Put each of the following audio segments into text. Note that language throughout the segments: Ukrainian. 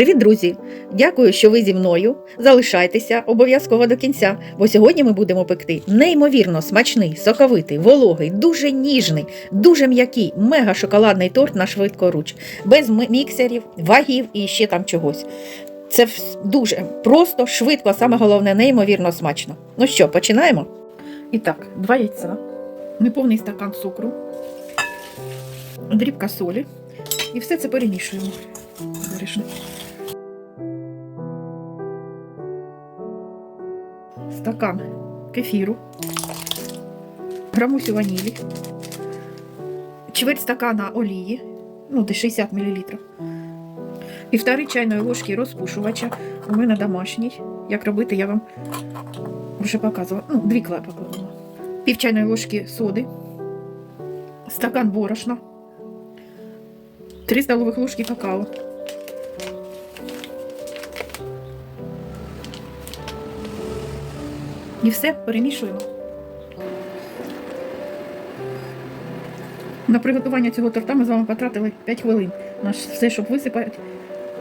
Привіт, друзі! Дякую, що ви зі мною. Залишайтеся обов'язково до кінця, бо сьогодні ми будемо пекти неймовірно смачний, соковитий, вологий, дуже ніжний, дуже м'який, мега шоколадний торт на швидкоруч, без міксерів, вагів і ще там чогось. Це дуже просто, швидко, а саме головне, неймовірно смачно. Ну що, починаємо? І так, два яйця, неповний стакан цукру, дрібка солі. І все це перемішуємо. Обережно. Стакан кефіру, грамусю ванілі, чверть стакана олії, ну, десь 60 мл. Півтори чайної ложки розпушувача. У мене домашній. Як робити, я вам вже показувала. Ну, дві клепи кладемо. Пів чайної ложки соди, стакан борошна, 3 столових ложки какао. І все перемішуємо. На приготування цього торта ми з вами потратили 5 хвилин. Наш все, щоб висипати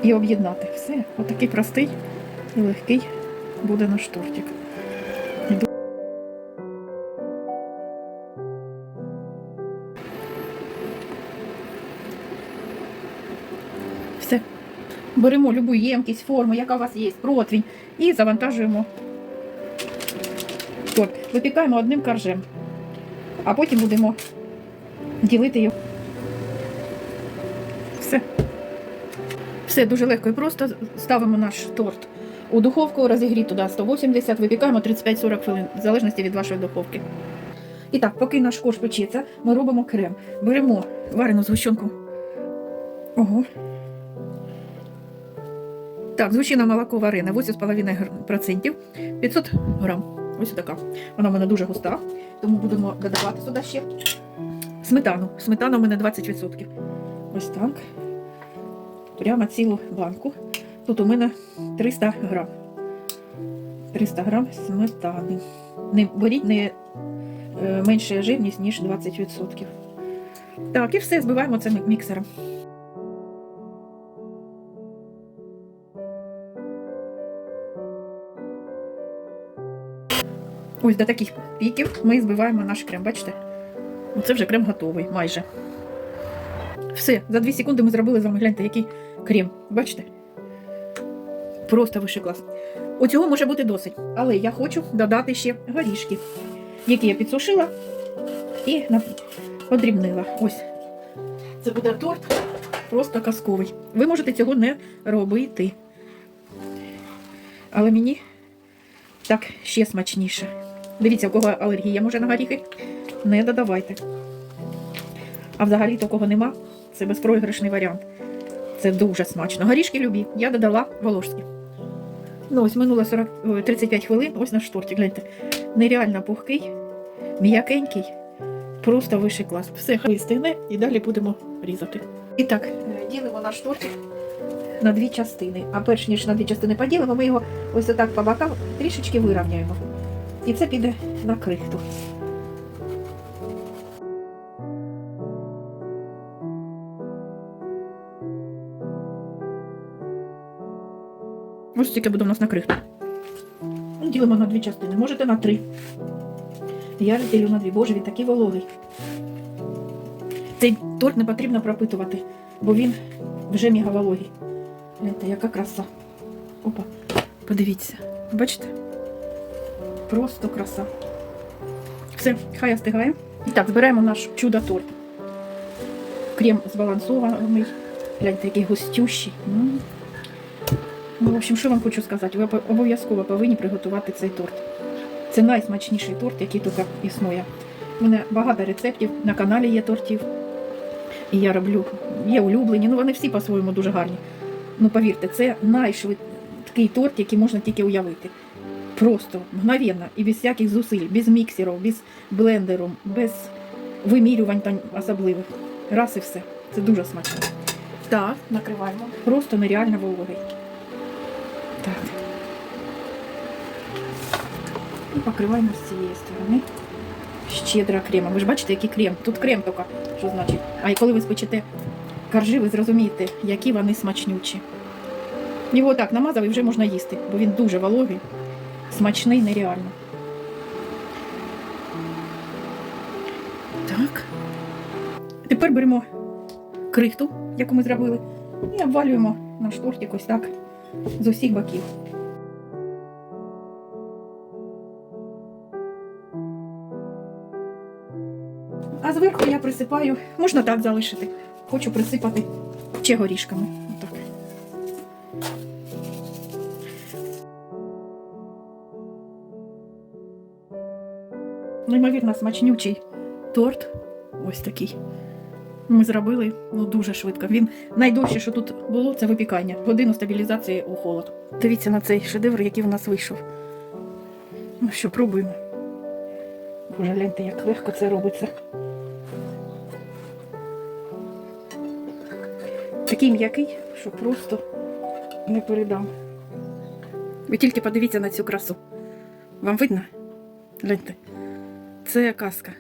і об'єднати. Все, отакий простий і легкий буде наш тортик. Все. Беремо любу ємкість, форму, яка у вас є, противень, і завантажуємо торт. Випікаємо одним коржем, а потім будемо ділити його. Все. Все дуже легко і просто. Ставимо наш торт у духовку, розігріть туди 180, випікаємо 35-40 хвилин, в залежності від вашої духовки. І так, поки наш корж печеться, ми робимо крем. Беремо варену згущенку. Ого. Так, згущена молоко варене 8,5%, 500 грам. Ось така. Вона в мене дуже густа, тому будемо додавати сюди ще сметану. Сметана у мене 20%. Ось так. Прямо цілу банку. Тут у мене 300 грам. 300 грам сметани. Не беріть не е, менша жирність, ніж 20%. Так, і все, збиваємо це міксером. Ось до таких піків ми збиваємо наш крем. Бачите? Оце вже крем готовий майже. Все, за 2 секунди ми зробили з вами, гляньте, який крем. Бачите? Просто вищий клас. Оцього може бути досить. Але я хочу додати ще горішки, які я підсушила і подрібнила. Ось. Це буде торт просто казковий. Ви можете цього не робити. Але мені так ще смачніше. Дивіться, у кого алергія може на горіхи, не додавайте. А взагалі, то кого нема, це безпроіграшний варіант. Це дуже смачно. Горішки любі. Я додала волошські. Ну, ось минуло 40, 35 хвилин, ось наш тортик, гляньте. Нереально пухкий, м'якенький, просто вищий клас. Все, хай стигне і далі будемо різати. І так, ділимо наш тортик на дві частини. А перш ніж на дві частини поділимо, ми його ось отак по бокам трішечки вирівняємо. І це піде на крихту. Ось тільки буде у нас на крихту. Ділимо на дві частини, можете на три. Я розділю на дві. Боже, він такий вологий. Цей торт не потрібно пропитувати, бо він вже мегавологий. Гляньте, яка краса. Опа, подивіться. Бачите? Просто краса. Все, хай остигає. І так, збираємо наш чудо-торт. Крем збалансований. Гляньте, який густющий. Ну, в общем, що вам хочу сказати? Ви обов'язково повинні приготувати цей торт. Це найсмачніший торт, який тільки існує. У мене багато рецептів на каналі є тортів. І я роблю, є улюблені, ну вони всі по-своєму дуже гарні. Ну повірте, це найшвидкий торт, який можна тільки уявити. Просто мгновенно і без всяких зусиль, без міксерів, без блендеру, без вимірювань там особливих. Раз і все. Це дуже смачно. Так, накриваємо. Просто нереально вологий. Так. І покриваємо з цієї сторони. Щедро кремом. Ви ж бачите, який крем. Тут крем тільки, що значить. А коли ви спечете коржі, ви зрозумієте, які вони смачнючі. Його так намазав і вже можна їсти, бо він дуже вологий, смачний, нереально. Так. Тепер беремо крихту, яку ми зробили, і обвалюємо наш тортик ось так з усіх боків. А зверху я присипаю, можна так залишити. Хочу присипати ще горішками. Неймовірно смачнючий торт. Ось такий. Ми зробили ну, дуже швидко. Він найдовше, що тут було, це випікання. Годину стабілізації у холод. Дивіться на цей шедевр, який в нас вийшов. Ну що, пробуємо. Боже, гляньте, як легко це робиться. Такий м'який, що просто не передам. Ви тільки подивіться на цю красу. Вам видно? Гляньте. Це казка.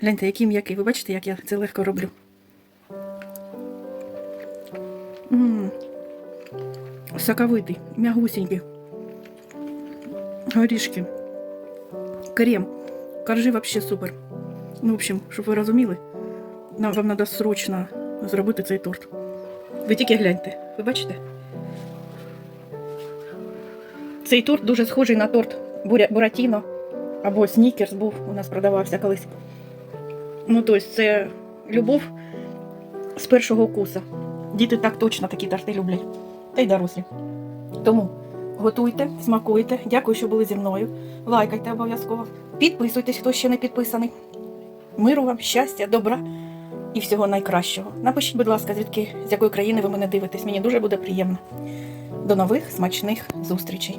Гляньте, який м'який. Ви бачите, як я це легко роблю. М. Соковитий, м'ягусенький. Горішки. Крем. Коржи вообще супер. Ну, в общем, щоб ви розуміли, нам вам треба срочно зробити цей торт. Ви тільки гляньте. Ви бачите? Цей торт дуже схожий на торт Буратіно або Снікерс був, у нас продавався колись. Ну, тобто, це любов з першого укуса. Діти так точно такі торти люблять. Та й дорослі. Тому готуйте, смакуйте. Дякую, що були зі мною. Лайкайте обов'язково. Підписуйтесь, хто ще не підписаний. Миру вам, щастя, добра і всього найкращого. Напишіть, будь ласка, звідки з якої країни ви мене дивитесь. Мені дуже буде приємно. До нових смачних зустрічей.